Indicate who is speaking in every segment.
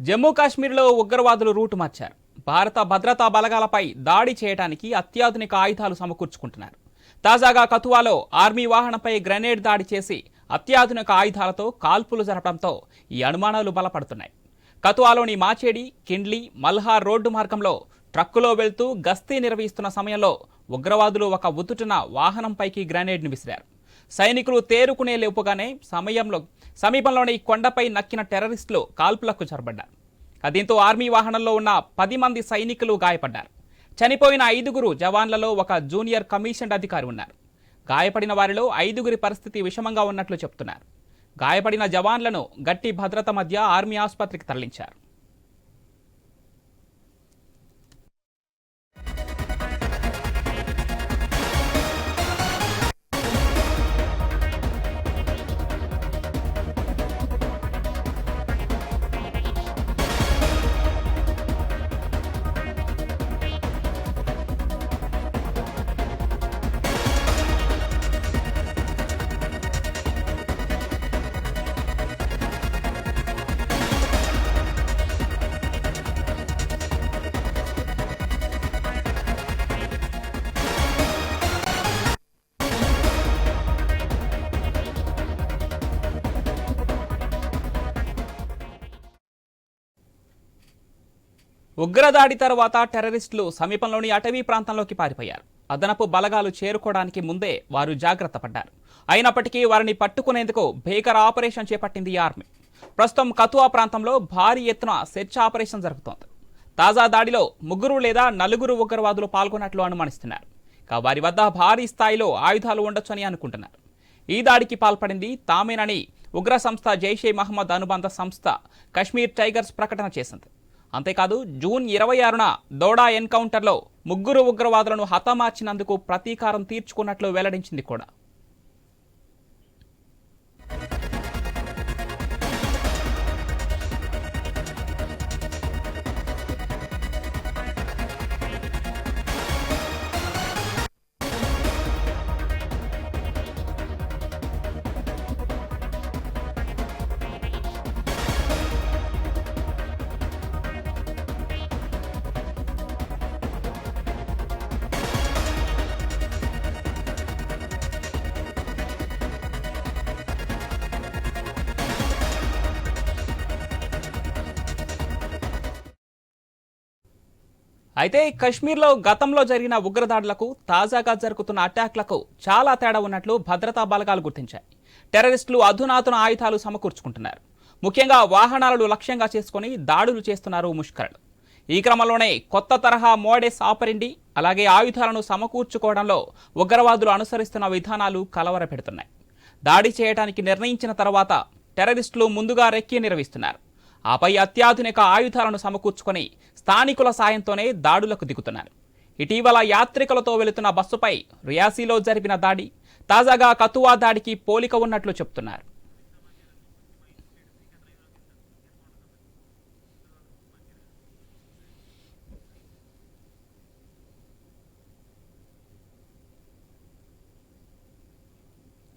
Speaker 1: జమ్మూ కాశ్మీర్లో ఉగ్రవాదులు రూటు మార్చారు. భారత భద్రతా బలగాలపై దాడి చేయడానికి అత్యాధునిక ఆయుధాలు సమకూర్చుకుంటున్నారు. తాజాగా కతువాలో ఆర్మీ వాహనంపై గ్రెనేడ్ దాడి చేసి అత్యాధునిక ఆయుధాలతో కాల్పులు జరపడంతో ఈ అనుమానాలు బలపడుతున్నాయి. కతువాలోని మాచేడి కిండ్లీ మల్హార్ రోడ్డు మార్గంలో ట్రక్కులో వెళ్తూ గస్తీ నిర్వహిస్తున్న సమయంలో ఉగ్రవాదులు ఒక ఉతుటున వాహనంపైకి గ్రెనేడ్ను విసిరారు. సైనికులు తేరుకునే లేపుగానే సమయంలో సమీపంలోని కొండపై నక్కిన టెర్రరిస్టులు కాల్పులకు చొరబడ్డారు. దీంతో ఆర్మీ వాహనంలో ఉన్న పది మంది సైనికులు గాయపడ్డారు. చనిపోయిన ఐదుగురు జవాన్లలో ఒక జూనియర్ కమిషన్డ్ అధికారి ఉన్నారు. గాయపడిన వారిలో ఐదుగురి పరిస్థితి విషమంగా ఉన్నట్లు చెప్తున్నారు. గాయపడిన జవాన్లను గట్టి భద్రత మధ్య ఆర్మీ ఆసుపత్రికి తరలించారు. ఉగ్రదాడి తర్వాత టెర్రరిస్టులు సమీపంలోని అటవీ ప్రాంతంలోకి పారిపోయారు. అదనపు బలగాలు చేరుకోవడానికి ముందే వారు జాగ్రత్త పడ్డారు. అయినప్పటికీ వారిని పట్టుకునేందుకు భీకర ఆపరేషన్ చేపట్టింది ఈ ఆర్మీ. ప్రస్తుతం కతువా ప్రాంతంలో భారీ ఎత్తున సెర్చ్ ఆపరేషన్ జరుగుతోంది. తాజా దాడిలో ముగ్గురు లేదా నలుగురు ఉగ్రవాదులు పాల్గొన్నట్లు అనుమానిస్తున్నారు. ఇక వారి వద్ద భారీ స్థాయిలో ఆయుధాలు ఉండొచ్చని అనుకుంటున్నారు. ఈ దాడికి పాల్పడింది తామేనని ఉగ్ర సంస్థ జైషే మహమ్మద్ అనుబంధ సంస్థ కశ్మీర్ టైగర్స్ ప్రకటన చేసింది. అంతేకాదు జూన్ ఇరవై ఆరున దోడా ఎన్కౌంటర్లో ముగ్గురు ఉగ్రవాదులను హతమార్చినందుకు ప్రతీకారం తీర్చుకున్నట్లు వెల్లడించింది కూడా. అయితే కశ్మీర్లో గతంలో జరిగిన ఉగ్రదాడులకు తాజాగా జరుగుతున్న అటాక్లకు చాలా తేడా ఉన్నట్లు భద్రతా బలగాలు గుర్తించాయి. టెర్రరిస్టులు అధునాతన ఆయుధాలు సమకూర్చుకుంటున్నారు. ముఖ్యంగా వాహనాలను లక్ష్యంగా చేసుకుని దాడులు చేస్తున్నారు ముష్కరులు. ఈ క్రమంలోనే కొత్త తరహా మోడెస్ ఆపరిండి అలాగే ఆయుధాలను సమకూర్చుకోవడంలో ఉగ్రవాదులు అనుసరిస్తున్న విధానాలు కలవరపెడుతున్నాయి. దాడి చేయడానికి నిర్ణయించిన తర్వాత టెర్రరిస్టులు ముందుగా రెక్కి నిర్వహిస్తున్నారు. ఆపై అత్యాధునిక ఆయుధాలను సమకూర్చుకొని స్థానికుల సాయంతోనే దాడులకు దిగుతున్నారు. ఇటీవల యాత్రికులతో వెళుతున్న బస్సుపై రియాసీలో జరిపిన దాడి తాజాగా కతువా దాడికి పోలిక ఉన్నట్లు చెప్తున్నారు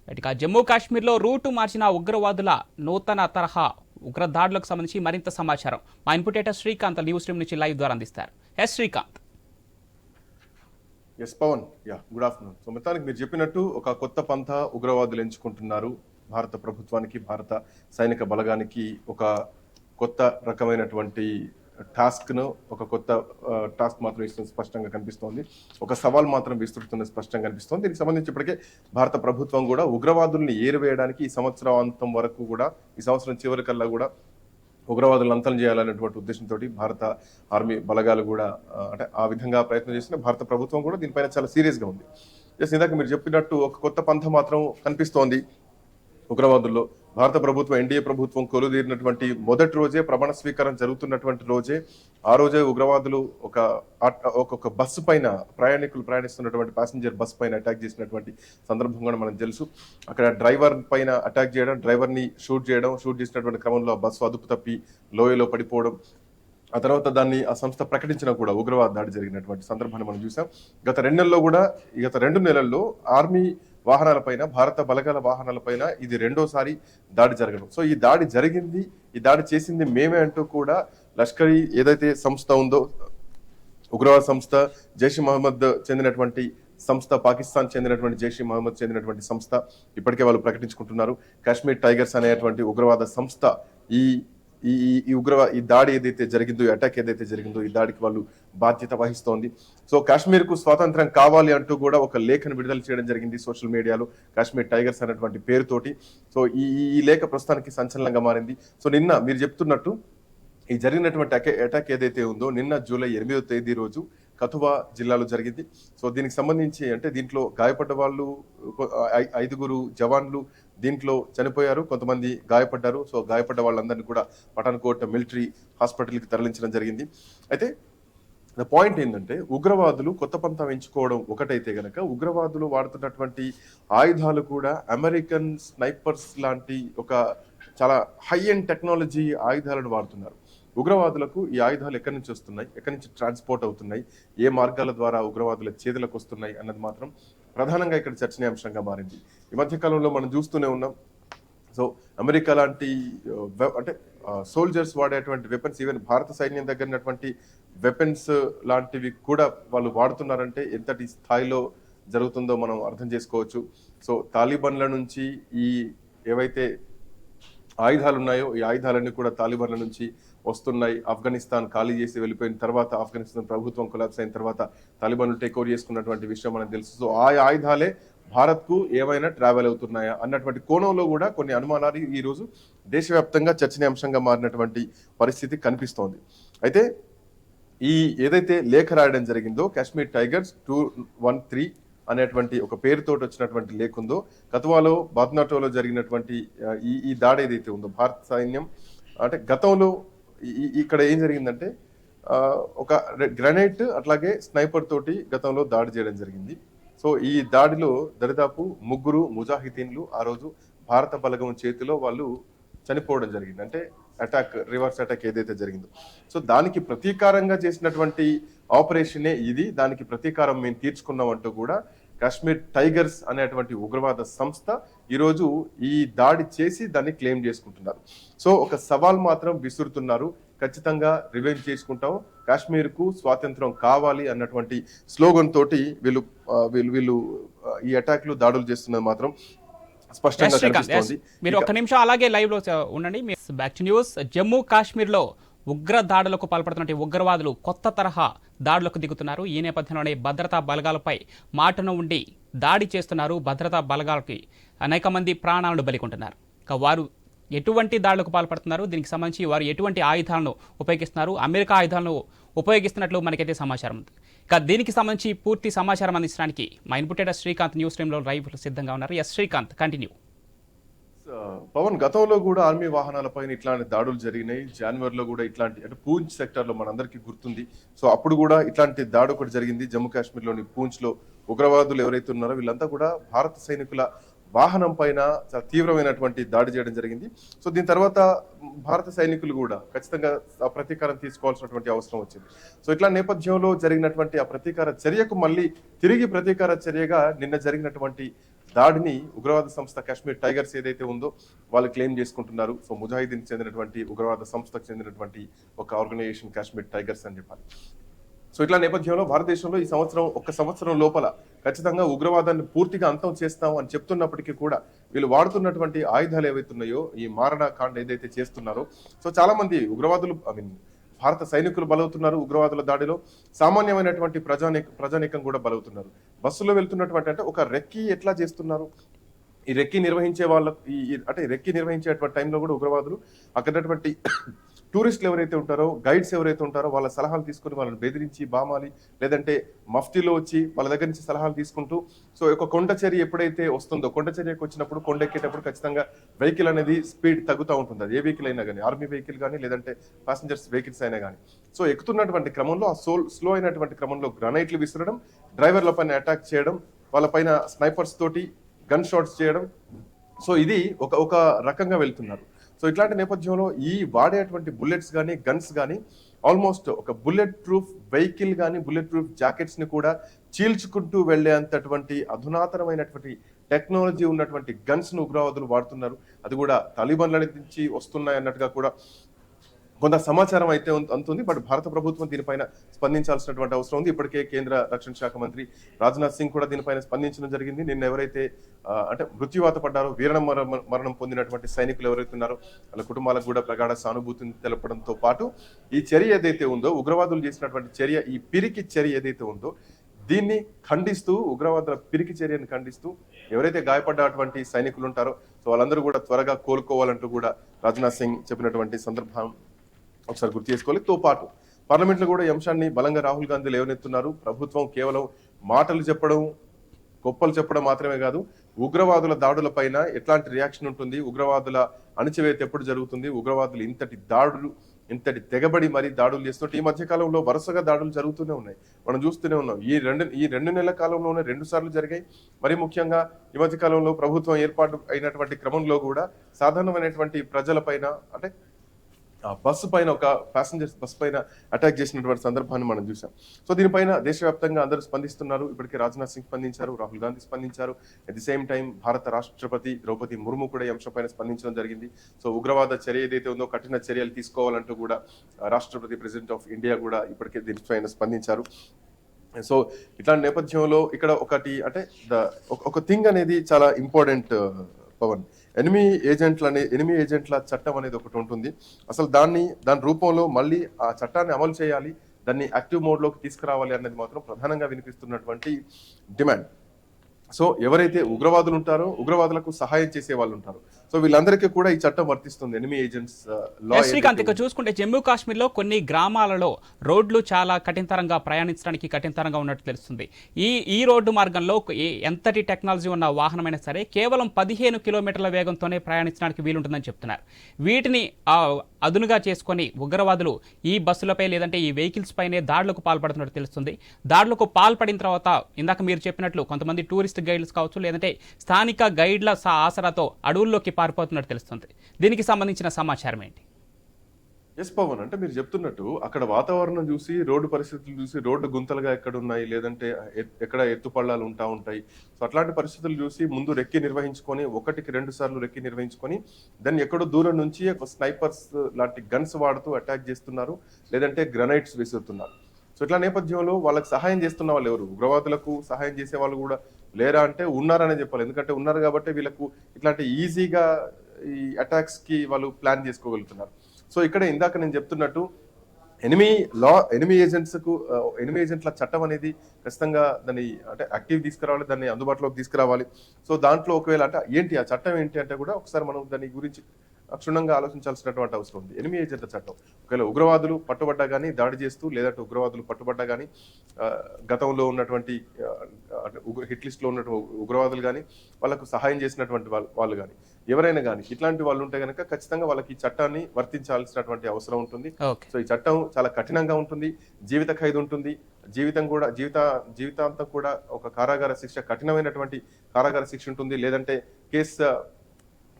Speaker 1: ఇక జమ్మూ కాశ్మీర్లో రూటు మార్చిన ఉగ్రవాదుల నూతన తరహా ఉగ్ర దాడులకు సంబంధించి మరింత సమాచారం. మా ఇన్పుటేటర్ శ్రీకాంత్ లీవ్ స్ట్రీమ్ నుంచి లైవ్ ద్వారా అందిస్తారు. Yes Srikanth.
Speaker 2: Yes Pavan yeah good afternoon so మొత్తానికి మీరు చెప్పినట్టు ఒక కొత్త పంథ ఉగ్రవాదులు ఎంచుకుంటున్నారు. భారత ప్రభుత్వానికి భారత సైనిక బలగానికి ఒక కొత్త రకమైనటువంటి టాస్క్ను ఒక కొత్త టాస్క్ మాత్రం ఇస్తుంది స్పష్టంగా కనిపిస్తోంది. ఒక సవాల్ మాత్రం విస్తృతున్న స్పష్టంగా కనిపిస్తోంది. దీనికి సంబంధించి ఇప్పటికే భారత ప్రభుత్వం కూడా ఉగ్రవాదుల్ని ఏరివేయడానికి ఈ సంవత్సరం అంతం వరకు కూడా ఈ సంవత్సరం చివరికల్లా కూడా ఉగ్రవాదులను అంతం చేయాలనేటువంటి ఉద్దేశంతో భారత ఆర్మీ బలగాలు కూడా అంటే ఆ విధంగా ప్రయత్నం చేసిన భారత ప్రభుత్వం కూడా దీనిపైన చాలా సీరియస్గా ఉంది. జస్ట్ ఇందాక మీరు చెప్పినట్టు ఒక కొత్త పంథ మాత్రం కనిపిస్తోంది ఉగ్రవాదుల్లో. భారత ప్రభుత్వం ఎన్డీఏ ప్రభుత్వం కొలుదీరినటువంటి మొదటి రోజే ప్రమాణ స్వీకారం జరుగుతున్నటువంటి రోజే ఆ రోజే ఉగ్రవాదులు ఒక ఆట్- ఒక్కొక్క బస్సు పైన ప్రయాణికులు ప్రయాణిస్తున్నటువంటి ప్యాసింజర్ బస్సు పైన అటాక్ చేసినటువంటి సందర్భం కూడా మనకు తెలుసు. అక్కడ డ్రైవర్ పైన అటాక్ చేయడం డ్రైవర్ని షూట్ చేయడం షూట్ చేసినటువంటి క్రమంలో ఆ బస్సు అదుపు తప్పి లోయలో పడిపోవడం ఆ తర్వాత దాన్ని ఆ సంస్థ ప్రకటించినా కూడా ఉగ్రవాద దాడి జరిగినటువంటి సందర్భాన్ని మనం చూసాం. గత రెండు నెలల్లో కూడా గత రెండు నెలల్లో ఆర్మీ వాహనాలపైన భారత బలగాల వాహనాలపైన ఇది రెండోసారి దాడి జరగడం. సో ఈ దాడి జరిగింది ఈ దాడి చేసింది మేమే అంటూ కూడా లష్కరి ఏదైతే సంస్థ ఉందో ఉగ్రవాద సంస్థ జైష్ మహమ్మద్ చెందినటువంటి సంస్థ పాకిస్తాన్ చెందినటువంటి జైష్ మహమ్మద్ చెందినటువంటి సంస్థ ఇప్పటికే వాళ్ళు ప్రకటించుకుంటున్నారు. కాశ్మీర్ టైగర్స్ అనేటువంటి ఉగ్రవాద సంస్థ ఈ ఈ ఈ- ఈ ఉగ్రవా ఈ దాడి ఏదైతే జరిగిందో ఈ అటాక్ ఏదైతే జరిగిందో ఈ దాడికి వాళ్ళు బాధ్యత వహిస్తోంది. సో కాశ్మీర్కు స్వాతంత్రం కావాలి అంటూ కూడా ఒక లేఖను విడుదల చేయడం జరిగింది సోషల్ మీడియాలో కాశ్మీర్ టైగర్స్ అనేటువంటి పేరుతోటి. సో ఈ ఈ- లేఖ ప్రస్తుతానికి సంచలనంగా మారింది. సో నిన్న మీరు చెప్తున్నట్టు ఈ జరిగినటువంటి అటాక్ ఏదైతే ఉందో నిన్న జూలై ఎనిమిదో తేదీ రోజు కథువా జిల్లాలో జరిగింది. సో దీనికి సంబంధించి అంటే దీంట్లో గాయపడ్డ వాళ్ళు ఐదుగురు జవాన్లు దీంట్లో చనిపోయారు కొంతమంది గాయపడ్డారు. సో గాయపడ్డ వాళ్ళందరినీ కూడా పఠాన్కోట్ మిలిటరీ హాస్పిటల్కి తరలించడం జరిగింది. అయితే ద పాయింట్ ఏంటంటే ఉగ్రవాదులు కొత్త పంతం ఎంచుకోవడం ఒకటైతే గనక ఉగ్రవాదులు వాడుతున్నటువంటి ఆయుధాలు కూడా అమెరికన్ స్నైపర్స్ లాంటి ఒక చాలా హై అండ్ టెక్నాలజీ ఆయుధాలను వాడుతున్నారు. ఉగ్రవాదులకు ఈ ఆయుధాలు ఎక్కడి నుంచి వస్తున్నాయి? ఎక్కడి నుంచి ట్రాన్స్పోర్ట్ అవుతున్నాయి? ఏ మార్గాల ద్వారా ఉగ్రవాదుల చేతులకు వస్తున్నాయి? అన్నది మాత్రం ప్రధానంగా ఇక్కడ చర్చనీయాంశంగా మారింది. ఈ మధ్యకాలంలో మనం చూస్తూనే ఉన్నాం. సో అమెరికా లాంటి అంటే సోల్జర్స్ వాడేటువంటి వెపన్స్ ఈవెన్ భారత సైన్యం దగ్గర ఉన్నటువంటి వెపన్స్ లాంటివి కూడా వాళ్ళు వాడుతున్నారంటే ఎంతటి స్థాయిలో జరుగుతుందో మనం అర్థం చేసుకోవచ్చు. సో తాలిబన్ల నుంచి ఈ ఏవైతే ఆయుధాలు ఉన్నాయో ఈ ఆయుధాలన్నీ కూడా తాలిబన్ల నుంచి వస్తున్నాయి. ఆఫ్ఘనిస్తాన్ ఖాళీ చేసి వెళ్ళిపోయిన తర్వాత ఆఫ్ఘనిస్తాన్ ప్రభుత్వం కొలాప్స్ అయిన తర్వాత తాలిబాన్లు టేక్ ఓవర్ చేసుకున్నటువంటి విషయం మనకు తెలుసు. సో ఆ ఆయుధాలే భారత్కు ఏవైనా ఏమైనా ట్రావెల్ అవుతున్నాయా అన్నటువంటి కోణంలో కూడా కొన్ని అనుమానాలు ఈరోజు దేశవ్యాప్తంగా చర్చనీయాంశంగా మారినటువంటి పరిస్థితి కనిపిస్తోంది. అయితే ఈ ఏదైతే లేఖ రాయడం జరిగిందో Kashmir tigers two one three అనేటువంటి ఒక పేరుతోటి వచ్చినటువంటి లేఖ ఉందో కతువాలో బాద్నాటోలో జరిగినటువంటి ఈ ఈ దాడి ఏదైతే ఉందో భారత సైన్యం అంటే గతంలో ఇక్కడ ఏం జరిగిందంటే ఒక గ్రనైట్ అట్లాగే స్నైపర్ తోటి గతంలో దాడి చేయడం జరిగింది. సో ఈ దాడిలో దరిదాపు ముగ్గురు ముజాహిదీన్లు ఆ రోజు భారత బలగం చేతిలో వాళ్ళు చనిపోవడం జరిగింది. అంటే అటాక్ రివర్స్ అటాక్ ఏదైతే జరిగిందో. సో దానికి ప్రతీకారంగా చేసినటువంటి ఆపరేషనే ఇది. దానికి ప్రతీకారం మేము తీర్చుకున్నాం అంటూ కూడా కాశ్మీర్ టైగర్స్ అనేటువంటి ఉగ్రవాద సంస్థ ఈరోజు ఈ దాడి చేసి దాన్ని క్లెయిమ్ చేసుకుంటున్నారు. సో ఒక సవాల్ మాత్రం విసురుతున్నారు. ఖచ్చితంగా రివెంజ్ చేసుకుంటాం. కాశ్మీర్కు స్వాతంత్రం కావాలి అన్నటువంటి స్లోగన్ తోటి వీళ్ళు వీళ్ళు వీళ్ళు ఈ అటాక్లు దాడులు చేస్తున్నది మాత్రం స్పష్టంగా
Speaker 1: మీరు ఒక్క నిమిషం అలాగే లైవ్లో ఉండండి. బ్యాక్ టు న్యూస్ జమ్మూ కాశ్మీర్లో ఉగ్ర దాడులకు పాల్పడుతున్న ఉగ్రవాదులు కొత్త తరహా దాడులకు దిగుతున్నారు. ఈ నేపథ్యంలోనే భద్రతా బలగాలపై మాటను ఉండి దాడి చేస్తున్నారు. భద్రతా బలగాలకి అనేక మంది ప్రాణాలను బలికొంటున్నారు. ఇక వారు ఎటువంటి దాడులకు పాల్పడుతున్నారు? దీనికి సంబంధించి వారు ఎటువంటి ఆయుధాలను ఉపయోగిస్తున్నారు? అమెరికా ఆయుధాలను ఉపయోగిస్తున్నట్లు మనకైతే సమాచారం ఉంది. ఇక దీనికి సంబంధించి పూర్తి సమాచారం అందించడానికి మా ఇన్పుటేటర్ శ్రీకాంత్ న్యూస్లో లైవ్ సిద్ధంగా ఉన్నారు. Yes Srikanth continue.
Speaker 2: పవన్ గతంలో కూడా ఆర్మీ వాహనాలపైన ఇట్లాంటి దాడులు జరిగినాయి. జనవరిలో కూడా ఇట్లాంటి అంటే పూంచ్ సెక్టర్లో మనందరికీ గుర్తుంది. సో అప్పుడు కూడా ఇట్లాంటి దాడి ఒకటి జరిగింది. జమ్మూ కాశ్మీర్లోని పూంచ్లో ఉగ్రవాదులు ఎవరైతే ఉన్నారో వీళ్ళంతా కూడా భారత సైనికుల వాహనం పైన చాలా తీవ్రమైనటువంటి దాడి చేయడం జరిగింది. సో దీని తర్వాత భారత సైనికులు కూడా ఖచ్చితంగా ఆ ప్రతీకారం తీసుకోవాల్సినటువంటి అవసరం వచ్చింది. సో ఇట్లా నేపథ్యంలో జరిగినటువంటి ఆ ప్రతీకార చర్యకు మళ్ళీ తిరిగి ప్రతీకార చర్యగా నిన్న జరిగినటువంటి దాడిని ఉగ్రవాద సంస్థ కాశ్మీర్ టైగర్స్ ఏదైతే ఉందో వాళ్ళు క్లెయిమ్ చేసుకుంటున్నారు. సో ముజాహిదీన్ చెందినటువంటి ఉగ్రవాద సంస్థకు చెందినటువంటి ఒక ఆర్గనైజేషన్ కాశ్మీర్ టైగర్స్ అని చెప్పాలి. సో ఇట్లా నేపథ్యంలో భారతదేశంలో ఈ సంవత్సరం ఒక సంవత్సరం లోపల ఖచ్చితంగా ఉగ్రవాదాన్ని పూర్తిగా అంతం చేస్తాం అని చెప్తున్నప్పటికీ కూడా వీళ్ళు వాడుతున్నటువంటి ఆయుధాలు ఏవైతున్నాయో ఈ మారణ కాండ ఏదైతే చేస్తున్నారో సో చాలా మంది ఉగ్రవాదులు ఐ మీన్ భారత సైనికులు బలవుతున్నారు ఉగ్రవాదుల దాడిలో. సామాన్యమైనటువంటి ప్రజాని ప్రజానీకం కూడా బలవుతున్నారు. బస్సులో వెళ్తున్నటువంటి అంటే ఒక రెక్కి ఎట్లా చేస్తున్నారు? ఈ రెక్కి నిర్వహించే వాళ్ళ ఈ అంటే రెక్కి నిర్వహించేటువంటి టైంలో కూడా ఉగ్రవాదులు అక్కడటువంటి టూరిస్టులు ఎవరైతే ఉంటారో గైడ్స్ ఎవరైతే ఉంటారో వాళ్ళ సలహాలు తీసుకుని వాళ్ళని బెదిరించి బామాలి లేదంటే మఫ్తీలో వచ్చి వాళ్ళ దగ్గర నుంచి సలహాలు తీసుకుంటూ సో ఒక కొండ చర్య ఎప్పుడైతే వస్తుందో కొండ చర్యకు వచ్చినప్పుడు కొండ ఎక్కేటప్పుడు ఖచ్చితంగా వెహికల్ అనేది స్పీడ్ తగ్గుతూ ఉంటుంది. అది ఏ వెహికల్ అయినా కానీ ఆర్మీ వెహికల్ కానీ లేదంటే ప్యాసింజర్స్ వెహికల్స్ అయినా కానీ. సో ఎక్కుతున్నటువంటి క్రమంలో ఆ సోల్ స్లో అయినటువంటి క్రమంలో గ్రనైట్లు విసరడం డ్రైవర్ల పైన అటాక్ చేయడం వాళ్ళపైన స్నైపర్స్ తోటి గన్ షాట్స్ చేయడం. సో ఇది ఒక ఒక రకంగా వెళ్తున్నారు. సో ఇట్లాంటి నేపథ్యంలో ఈ వాడేటువంటి బుల్లెట్స్ కానీ గన్స్ కానీ ఆల్మోస్ట్ ఒక బుల్లెట్ ప్రూఫ్ వెహికల్ కానీ బుల్లెట్ ప్రూఫ్ జాకెట్స్ని కూడా చీల్చుకుంటూ వెళ్ళేంతటువంటి అధునాతనమైనటువంటి టెక్నాలజీ ఉన్నటువంటి గన్స్ను ఉగ్రవాదులు వాడుతున్నారు. అది కూడా తాలిబాన్ల నుంచి వస్తున్నాయి అన్నట్టుగా కూడా కొంత సమాచారం అయితే ఉం- అందుతుంది బట్ భారత ప్రభుత్వం దీనిపైన స్పందించాల్సినటువంటి అవసరం ఉంది. ఇప్పటికే కేంద్ర రక్షణ శాఖ మంత్రి రాజ్నాథ్ సింగ్ కూడా దీనిపైన స్పందించడం జరిగింది. నిన్న ఎవరైతే అంటే మృత్యువాత పడ్డారో వీరణ మర- మరణం పొందినటువంటి సైనికులు ఎవరైతే ఉన్నారో వాళ్ళ కుటుంబాలకు కూడా ప్రగాఢ సానుభూతిని తెలపడంతో పాటు ఈ చర్య ఏదైతే ఉందో ఉగ్రవాదులు చేసినటువంటి చర్య ఈ పిరికి చర్య ఏదైతే ఉందో దీన్ని ఖండిస్తూ ఉగ్రవాదుల పిరికి చర్యను ఖండిస్తూ ఎవరైతే గాయపడ్డటువంటి సైనికులు ఉంటారో సో వాళ్ళందరూ కూడా త్వరగా కోలుకోవాలంటూ కూడా రాజ్నాథ్ సింగ్ చెప్పినటువంటి సందర్భం ఒకసారి గుర్తు చేసుకోవాలి. తో పాటు పార్లమెంట్లో కూడా ఈ అంశాన్ని బలంగా రాహుల్ గాంధీ లేవనెత్తున్నారు. ప్రభుత్వం కేవలం మాటలు చెప్పడం గొప్పలు చెప్పడం మాత్రమే కాదు ఉగ్రవాదుల దాడులపైన ఎట్లాంటి రియాక్షన్ ఉంటుంది ఉగ్రవాదుల అణచివేత ఎప్పుడు జరుగుతుంది ఉగ్రవాదులు ఇంతటి దాడులు ఇంతటి తెగబడి మరి దాడులు చేస్తుంటే ఈ మధ్య కాలంలో వరుసగా దాడులు జరుగుతూనే ఉన్నాయి. మనం చూస్తూనే ఉన్నాం. ఈ రెండు ఈ రెండు నెలల కాలంలోనే రెండు సార్లు జరిగాయి. మరి ముఖ్యంగా ఈ మధ్య కాలంలో ప్రభుత్వం ఏర్పాటు అయినటువంటి క్రమంలో కూడా సాధారణమైనటువంటి ప్రజలపైన అంటే బస్సు పైన ఒక ప్యాసింజర్స్ బస్ పైన అటాక్ చేసినటువంటి సందర్భాన్ని మనం చూసాం సో దీనిపైన దేశవ్యాప్తంగా అందరూ స్పందిస్తున్నారు. ఇప్పటికే రాజ్నాథ్ సింగ్ స్పందించారు రాహుల్ గాంధీ స్పందించారు. అట్ ది సేమ్ టైం భారత రాష్ట్రపతి ద్రౌపది ముర్ము కూడా ఈ అంశంపైన స్పందించడం జరిగింది. సో ఉగ్రవాద చర్య ఏదైతే ఉందో కఠిన చర్యలు తీసుకోవాలంటూ కూడా రాష్ట్రపతి ప్రెసిడెంట్ ఆఫ్ ఇండియా కూడా ఇప్పటికే దీనిపైన స్పందించారు. సో ఇట్లాంటి నేపథ్యంలో ఇక్కడ ఒకటి అంటే ద ఒక థింగ్ అనేది చాలా ఇంపార్టెంట్ పవన్. ఎనిమి ఏజెంట్ల అనే ఎనిమి ఏజెంట్ల చట్టం అనేది ఒకటి ఉంటుంది. అసలు దాన్ని దాని రూపంలో మళ్ళీ ఆ చట్టాన్ని అమలు చేయాలి దాన్ని యాక్టివ్ మోడ్లోకి తీసుకురావాలి అనేది మాత్రం ప్రధానంగా వినిపిస్తున్నటువంటి డిమాండ్. సో ఎవరైతే ఉగ్రవాదులు ఉంటారో ఉగ్రవాదులకు సహాయం చేసే వాళ్ళు ఉంటారు సో వీళ్ళందరికీ కూడా ఈ చట్టం వర్తిస్తుంది ఎనిమి ఏజెంట్స్ లా
Speaker 1: శ్రీకాంత్ ఇక చూసుకుంటే జమ్మూ కాశ్మీర్లో కొన్ని గ్రామాలలో రోడ్లు చాలా కఠినతరంగా ప్రయాణించడానికి కఠినతరంగా ఉన్నట్టు తెలుస్తుంది. ఈ ఈ రోడ్డు మార్గంలో ఎంతటి టెక్నాలజీ ఉన్న వాహనమైనా సరే కేవలం పదిహేను కిలోమీటర్ల వేగంతోనే ప్రయాణించడానికి వీలుంటుందని చెప్తున్నారు. వీటిని అదునుగా చేసుకొని ఉగ్రవాదులు ఈ బస్సులపై లేదంటే ఈ వెహికల్స్ పైనే దాడులకు పాల్పడుతున్నట్టు తెలుస్తుంది. దాడులకు పాల్పడిన తర్వాత ఇందాక మీరు చెప్పినట్లు కొంతమంది టూరిస్ట్ గైడ్స్ కావచ్చు లేదంటే స్థానిక గైడ్ల సా- ఆసరాతో అడవుల్లోకి పారిపోతున్నట్టు తెలుస్తుంది. దీనికి సంబంధించిన సమాచారం ఏంటి?
Speaker 2: ఎస్ పవన్ అంటే మీరు చెప్తున్నట్టు అక్కడ వాతావరణం చూసి రోడ్డు పరిస్థితులు చూసి రోడ్డు గుంతలుగా ఎక్కడ ఉన్నాయి లేదంటే ఎక్కడ ఎత్తుపళ్ళాలు ఉంటా ఉంటాయి. సో అట్లాంటి పరిస్థితులు చూసి ముందు రెక్కి నిర్వహించుకొని ఒకటికి రెండు సార్లు రెక్కి నిర్వహించుకొని దాన్ని ఎక్కడో దూరం నుంచి ఒక స్నైపర్స్ లాంటి గన్స్ వాడుతూ అటాక్ చేస్తున్నారు లేదంటే గ్రనైట్స్ విసురుతున్నారు. సో ఇట్లా నేపథ్యంలో వాళ్ళకి సహాయం చేస్తున్న వాళ్ళు ఎవరు? ఉగ్రవాదులకు సహాయం చేసే వాళ్ళు కూడా లేరా అంటే ఉన్నారనే చెప్పాలి. ఎందుకంటే ఉన్నారు కాబట్టి వీళ్ళకు ఇట్లాంటి ఈజీగా ఈ అటాక్స్కి వాళ్ళు ప్లాన్ చేసుకోగలుగుతున్నారు. సో ఇక్కడ ఇందాక నేను చెప్తున్నట్టు ఎనిమి లా ఎనిమి ఏజెంట్స్కు ఎనిమి ఏజెంట్ల చట్టం అనేది ఖచ్చితంగా దాన్ని అంటే యాక్టివ్ తీసుకురావాలి దాన్ని అందుబాటులోకి తీసుకురావాలి. సో దాంట్లో ఒకవేళ అంటే ఏంటి ఆ చట్టం ఏంటి అంటే కూడా ఒకసారి మనం దాని గురించి క్షుణ్ణంగా ఆలోచించాల్సినటువంటి అవసరం ఉంది. ఎనిమి ఏజెంట్ల చట్టం. ఒకవేళ ఉగ్రవాదులు పట్టుబడ్డా కానీ దాడి చేస్తూ లేదంటే ఉగ్రవాదులు పట్టుబడ్డా కానీ గతంలో ఉన్నటువంటి హిట్ లిస్ట్లో ఉన్నటువంటి ఉగ్రవాదులు కానీ వాళ్ళకు సహాయం చేసినటువంటి వాళ్ళు కానీ ఎవరైనా కానీ ఇట్లాంటి వాళ్ళు ఉంటే కనుక ఖచ్చితంగా వాళ్ళకి ఈ చట్టాన్ని వర్తించాల్సినటువంటి అవసరం ఉంటుంది. సో ఈ చట్టం చాలా కఠినంగా ఉంటుంది. జీవిత ఖైదు ఉంటుంది. జీవితం కూడా జీవిత జీవితాంతం కూడా ఒక కారాగార శిక్ష కఠినమైనటువంటి కారాగార శిక్ష ఉంటుంది. లేదంటే కేసు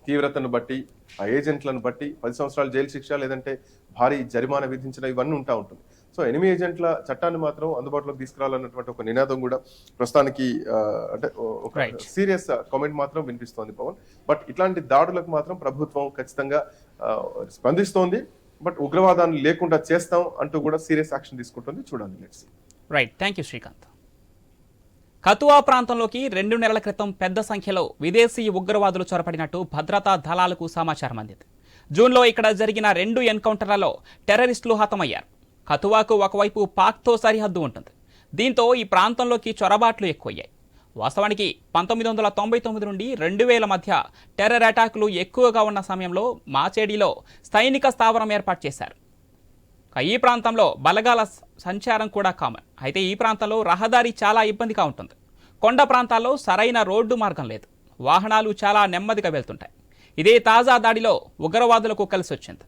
Speaker 2: తీవ్రతను బట్టి ఆ ఏజెంట్లను బట్టి పది సంవత్సరాలు జైలు శిక్ష లేదంటే భారీ జరిమానా విధించిన ఇవన్నీ ఉంటా ఉంటుంది. సో ఎనిమి ఏజెంట్ల చట్టాన్ని మాత్రం అందుబాటులోకి తీసుకురావాలన్నటువంటి ఒక నినాదం కూడా ప్రస్తుతానికి అంటే ఒక. సీరియస్ కామెంట్ మాత్రం వినిపిస్తోంది పవన్. బట్ ఇట్లాంటి దాడులకు మాత్రం ప్రభుత్వం ఖచ్చితంగా స్పందిస్తోంది. బట్ ఉగ్రవాదాన్ని లేకుండా చేస్తాం అంటూ కూడా సీరియస్ యాక్షన్ తీసుకుంటుంది. చూడండి let's
Speaker 1: right thank you Srikanth Kathua ప్రాంతంలోకి రెండు నెలల క్రితం పెద్ద సంఖ్యలో విదేశీ ఉగ్రవాదులు చొరపడినట్టు భద్రతా దళాలకు సమాచారం అందింది. జూన్లో ఇక్కడ జరిగిన రెండు ఎన్కౌంటర్లలో టెర్రరిస్టులు హతమయ్యారు. కతువాకు ఒకవైపు పాక్తో సరిహద్దు ఉంటుంది. దీంతో ఈ ప్రాంతంలోకి చొరబాట్లు ఎక్కువయ్యాయి. వాస్తవానికి పంతొమ్మిది వందల తొంభై తొమ్మిది నుండి రెండు వేల మధ్య టెర్రర్ అటాకులు ఎక్కువగా ఉన్న సమయంలో మాచేడిలో సైనిక స్థావరం ఏర్పాటు చేశారు. ఈ ప్రాంతంలో బలగాల సంచారం కూడా కామన్ అయితే ఈ ప్రాంతంలో రహదారి చాలా ఇబ్బందిగా ఉంటుంది. కొండ ప్రాంతాల్లో సరైన రోడ్డు మార్గం లేదు. వాహనాలు చాలా నెమ్మదిగా వెళ్తుంటాయి. ఇదే తాజా దాడిలో ఉగ్రవాదులకు కలిసి వచ్చింది.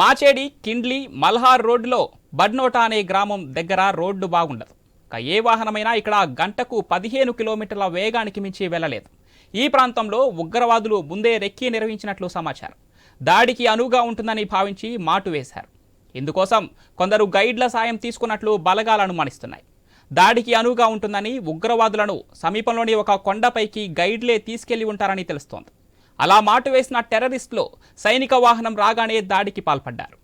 Speaker 1: మాచేడి కిండ్లి మల్హార్ రోడ్డులో బడ్నోటా అనే గ్రామం దగ్గర రోడ్డు బాగుండదు. ఏ వాహనమైనా ఇక్కడ గంటకు పదిహేను కిలోమీటర్ల వేగానికి మించి వెళ్ళలేదు. ఈ ప్రాంతంలో ఉగ్రవాదులు ముందే రెక్కి నిర్వహించినట్లు సమాచారం. దాడికి అనువుగా ఉంటుందని భావించి మాటు వేశారు. ఇందుకోసం కొందరు గైడ్ల సాయం తీసుకున్నట్లు బలగాలు అనుమానిస్తున్నాయి. దాడికి అనువుగా ఉంటుందని ఉగ్రవాదులను సమీపంలోని ఒక కొండపైకి గైడ్లే తీసుకెళ్ళి ఉంటారని తెలుస్తోంది. అలా మాటు వేసిన టెర్రరిస్టులు సైనిక వాహనం రాగానే దాడికి పాల్పడ్డారు.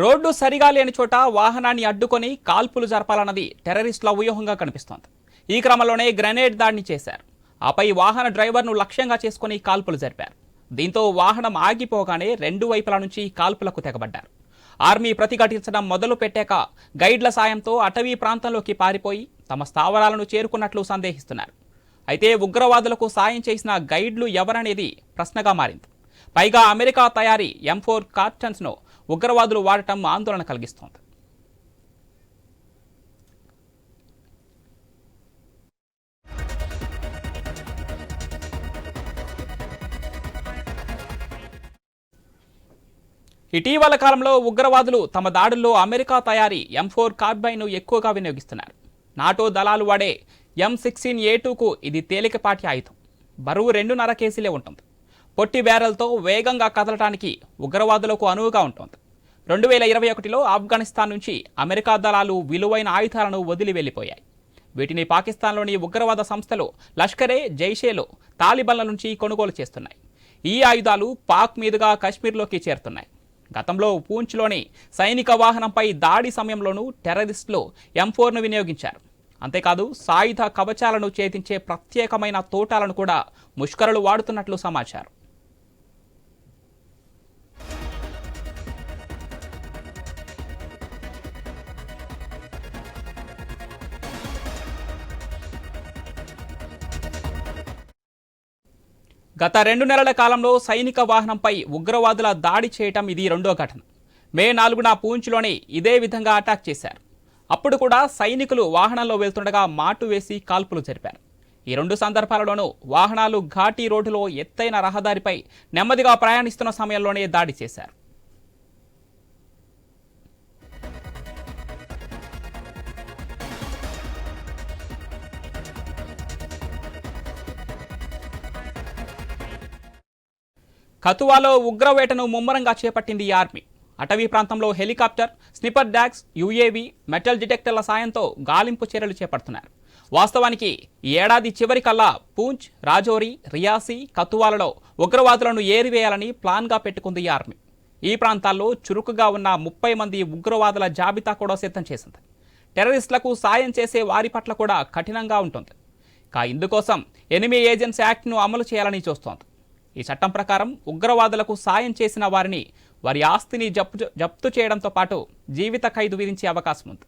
Speaker 1: రోడ్డు సరిగా లేని చోట వాహనాన్ని అడ్డుకొని కాల్పులు జరపాలన్నది టెర్రరిస్టుల వ్యూహంగా కనిపిస్తోంది. ఈ క్రమంలోనే గ్రెనేడ్ దాడిని చేశారు. ఆపై వాహన డ్రైవర్ను లక్ష్యంగా చేసుకుని కాల్పులు జరిపారు. దీంతో వాహనం ఆగిపోగానే రెండు వైపుల నుంచి కాల్పులకు తెగబడ్డారు. ఆర్మీ ప్రతిఘటించడం మొదలు పెట్టాక గైడ్ల సాయంతో అటవీ ప్రాంతంలోకి పారిపోయి తమ స్థావరాలను చేరుకున్నట్లు సందేహిస్తున్నారు. అయితే ఉగ్రవాదులకు సాయం చేసిన గైడ్లు ఎవరనేది ప్రశ్నగా మారింది. పైగా అమెరికా తయారీ ఎం ఫోర్ కార్టన్స్ను ఉగ్రవాదులు వాడటం ఆందోళన కలిగిస్తోంది. ఇటీవల కాలంలో ఉగ్రవాదులు తమ దాడుల్లో అమెరికా తయారీ ఎం ఫోర్ కార్బైన్ను ఎక్కువగా వినియోగిస్తున్నారు. నాటో దళాలు వాడే ఎం సిక్స్టీన్ ఏ టూకు ఇది తేలికపాటి ఆయుధం. బరువు రెండున్నర కేజీలే ఉంటుంది. పొట్టి బ్యారల్తో వేగంగా కదలటానికి ఉగ్రవాదులకు అనువుగా ఉంటుంది. రెండు వేల ఇరవై ఒకటిలో ఆఫ్ఘనిస్తాన్ నుంచి అమెరికా దళాలు విలువైన ఆయుధాలను వదిలి వెళ్ళిపోయాయి. వీటిని పాకిస్తాన్లోని ఉగ్రవాద సంస్థలు లష్కరే జైషేలో తాలిబన్ల నుంచి కొనుగోలు చేస్తున్నాయి. ఈ ఆయుధాలు పాక్ మీదుగా కశ్మీర్లోకి చేరుతున్నాయి. గతంలో పూంచ్లోని సైనిక వాహనంపై దాడి సమయంలోనూ టెర్రరిస్టులు ఎంఫోర్ను వినియోగించారు. అంతేకాదు సాయుధ కవచాలను ఛేదించే ప్రత్యేకమైన తోటాలను కూడా ముష్కరులు వాడుతున్నట్లు సమాచారం. గత రెండు నెలల కాలంలో సైనిక వాహనంపై ఉగ్రవాదుల దాడి చేయటం ఇది రెండో ఘటన. మే నాలుగున పూంచ్లోనే ఇదే విధంగా అటాక్ చేశారు. అప్పుడు కూడా సైనికులు వాహనంలో వెళ్తుండగా మాటు వేసి కాల్పులు జరిపారు. ఈ రెండు సందర్భాలలోనూ వాహనాలు ఘాటీ రోడ్డులో ఎత్తైన రహదారిపై నెమ్మదిగా ప్రయాణిస్తున్న సమయంలోనే దాడి చేశారు. కతువాలో ఉగ్రవేటను ముమ్మరంగా చేపట్టింది ఈ ఆర్మీ. అటవీ ప్రాంతంలో helicopter sniper dogs UAV metal డిటెక్టర్ల సాయంతో గాలింపు చర్యలు చేపడుతున్నారు. వాస్తవానికి ఈ ఏడాది చివరికల్లా పూంచ్ రాజోరి రియాసీ కతువాలలో ఉగ్రవాదులను ఏరివేయాలని ప్లాన్గా పెట్టుకుంది ఈ ఆర్మీ. ఈ ప్రాంతాల్లో చురుకుగా ఉన్న ముప్పై మంది ఉగ్రవాదుల జాబితా కూడా సిద్ధం చేసింది. టెర్రరిస్టులకు సాయం చేసే వారి పట్ల కూడా కఠినంగా ఉంటుంది. కా ఇందుకోసం ఎనిమీ ఏజెన్సీ యాక్ట్ను అమలు చేయాలని చూస్తోంది. ఈ చట్టం ప్రకారం ఉగ్రవాదులకు సాయం చేసిన వారిని వారి ఆస్తిని జప్తు జప్తు చేయడంతో పాటు జీవిత ఖైదు విధించే అవకాశం ఉంది